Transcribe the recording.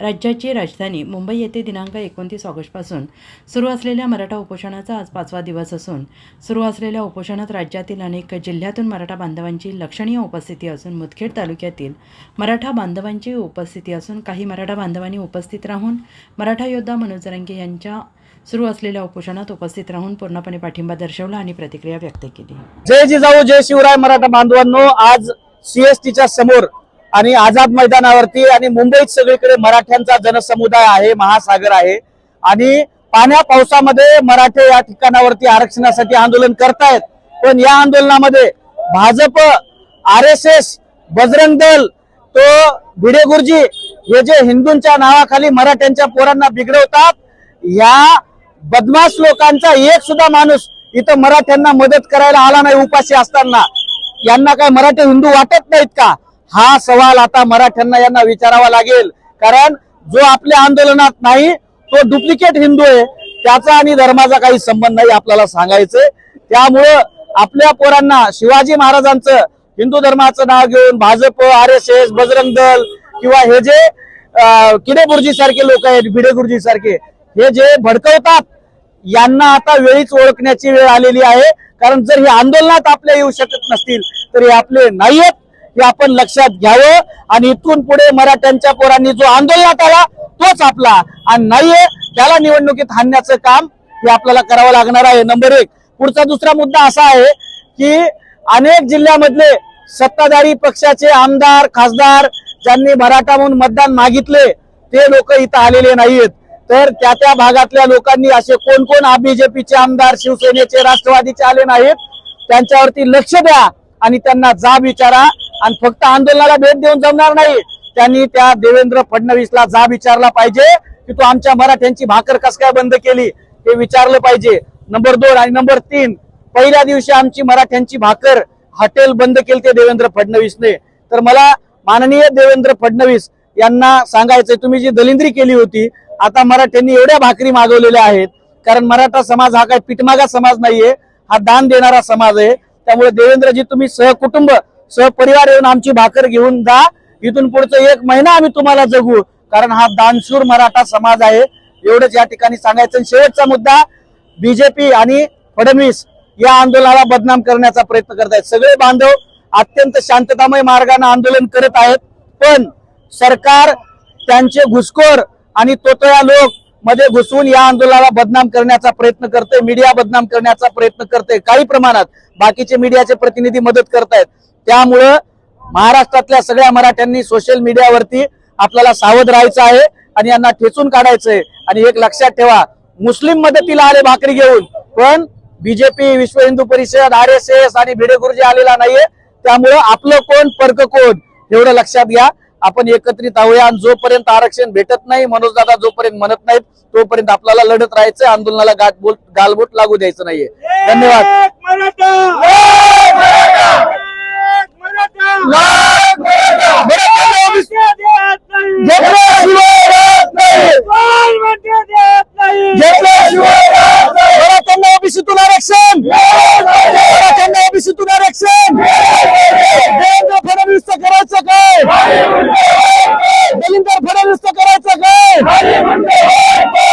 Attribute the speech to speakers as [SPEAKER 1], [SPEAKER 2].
[SPEAKER 1] राज्याची राजधानी मुंबई येथे दिनांक एकोणतीस ऑगस्टपासून सुरू असलेल्या मराठा उपोषणाचा आज पाचवा दिवस असून सुरू असलेल्या उपोषणात राज्यातील अनेक जिल्ह्यातून मराठा बांधवांची लक्षणीय उपस्थिती असून मुदखेड तालुक्यातील मराठा बांधवांची उपस्थिती असून काही मराठा बांधवांनी उपस्थित राहून मराठा योद्धा मनोज रंगे यांच्या सुरू असलेल्या उपोषणात उपस्थित राहून पूर्णपणे पाठिंबा दर्शवला आणि प्रतिक्रिया व्यक्त केली.
[SPEAKER 2] जय जिजाऊ जय शिवराय मराठा बांधवांनो आज सीएसटीच्या समोर आणि आझाद मैदानावरती आणि मुंबईत सगळीकडे मराठ्यांचा जनसमुदाय आहे महासागर आहे. आणि पाण्या पावसामध्ये मराठे या ठिकाणावरती आरक्षणासाठी आंदोलन करतायत. पण या आंदोलनामध्ये Bhajap R S S Bajrang Dal तो भिडे गुरुजी हे जे हिंदूंच्या नावाखाली मराठ्यांच्या पोरांना बिघडवतात या बदमाश लोकांचा एक सुद्धा माणूस इथं मराठ्यांना मदत करायला आला नाही उपाशी असताना. यांना काय मराठी हिंदू वाटत नाहीत का? हा सवाल आता मराठ्यांना यांना विचारावा लागेल. कारण जो आपल्या आंदोलनात नाही तो डुप्लिकेट हिंदू आहे. त्याचा आणि धर्माचा काही संबंध नाही आपल्याला सांगायचं. त्यामुळं आपल्या पोरांना शिवाजी महाराजांचं हिंदू धर्माचं नाव घेऊन Bhajap R S S Bajrang Dal किंवा हे जे किडे गुरुजी सारखे लोक आहेत भिडे गुरुजी सारखे हे जे भडकवतात यांना आता वेळीच ओळखण्याची वेळ आलेली आहे. कारण जर हे आंदोलनात आपल्या येऊ शकत नसतील तर हे आपले आहेत हे आपण लक्षात घ्यावं. आणि इथून पुढे मराठ्यांच्या पोरांनी जो आंदोलनात आला तोच आपला. आणि नाहीये त्याला निवडणुकीत हाणण्याचं काम हे आपल्याला करावं लागणार आहे. नंबर एक. पुढचा दुसरा मुद्दा असा आहे की अनेक जिल्ह्यामधले सत्ताधारी पक्षाचे आमदार खासदार ज्यांनी मराठा म्हणून मतदान मागितले ते लोक इथं आलेले नाहीयेत. तर त्या त्या भागातल्या लोकांनी असे कोण कोण बीजेपीचे आमदार शिवसेनेचे राष्ट्रवादीचे आले नाहीत त्यांच्यावरती लक्ष द्या आणि त्यांना जाब विचारा. आणि फक्त आंदोलनाला भेट देऊन जमणार नाही. त्यांनी त्या देवेंद्र फडणवीसला जा विचारला पाहिजे की तू आमच्या मराठ्यांची भाकर कस काय बंद केली? हे विचारलं पाहिजे. नंबर दोन आणि नंबर तीन पहिल्या दिवशी आमची मराठ्यांची भाकर हॉटेल बंद केली ते देवेंद्र फडणवीसने. तर मला माननीय देवेंद्र फडणवीस यांना सांगायचंय तुम्ही जी दलिंद्री केली होती आता मराठ्यांनी एवढ्या भाकरी मागवलेल्या आहेत. कारण मराठा समाज हा काय पिठमागा समाज नाहीये हा दान देणारा समाज आहे. त्यामुळे देवेंद्रजी तुम्ही सहकुटुंब सहपरिवार येऊन आमची भाकर घेऊन जा. इथून पुढचं एक महिना आम्ही तुम्हाला जगू. कारण हा दानशूर मराठा समाज आहे. एवढंच या ठिकाणी सांगायचं. आणि शेवटचा मुद्दा बीजेपी आणि फडणवीस या आंदोलनाला बदनाम करण्याचा प्रयत्न करत आहेत. सगळे बांधव अत्यंत शांततामय मार्गाने आंदोलन करत आहेत. पण सरकार त्यांचे घुसखोर आणि तोतया लोक मध्ये घुसवून या आंदोलनाला बदनाम करण्याचा प्रयत्न करते मीडिया बदनाम करण्याचा प्रयत्न करते काही प्रमाणात. बाकीचे मीडियाचे प्रतिनिधी मदत करतायत. त्यामुळं महाराष्ट्रातल्या सगळ्या मराठ्यांनी सोशल मीडियावरती आपल्याला सावध राहायचं आहे आणि यांना ठेचून काढायचंय. आणि एक लक्षात ठेवा मुस्लिम मदतीला आले भाकरी घेऊन पण बीजेपी विश्व Hindu Parishad R S S आणि भिडे गुरुजी आलेला नाहीये. त्यामुळं आपलं कोण परक कोण? एवढं लक्षात घ्या. आपण एकत्रित आहोया आणि जोपर्यंत आरक्षण भेटत नाही मनोज दादा जोपर्यंत म्हणत नाहीत तोपर्यंत आपल्याला लढत राहायचं आंदोलनाला गाठबोट गालबोट लागू द्यायचं नाहीये. धन्यवाद.
[SPEAKER 3] होय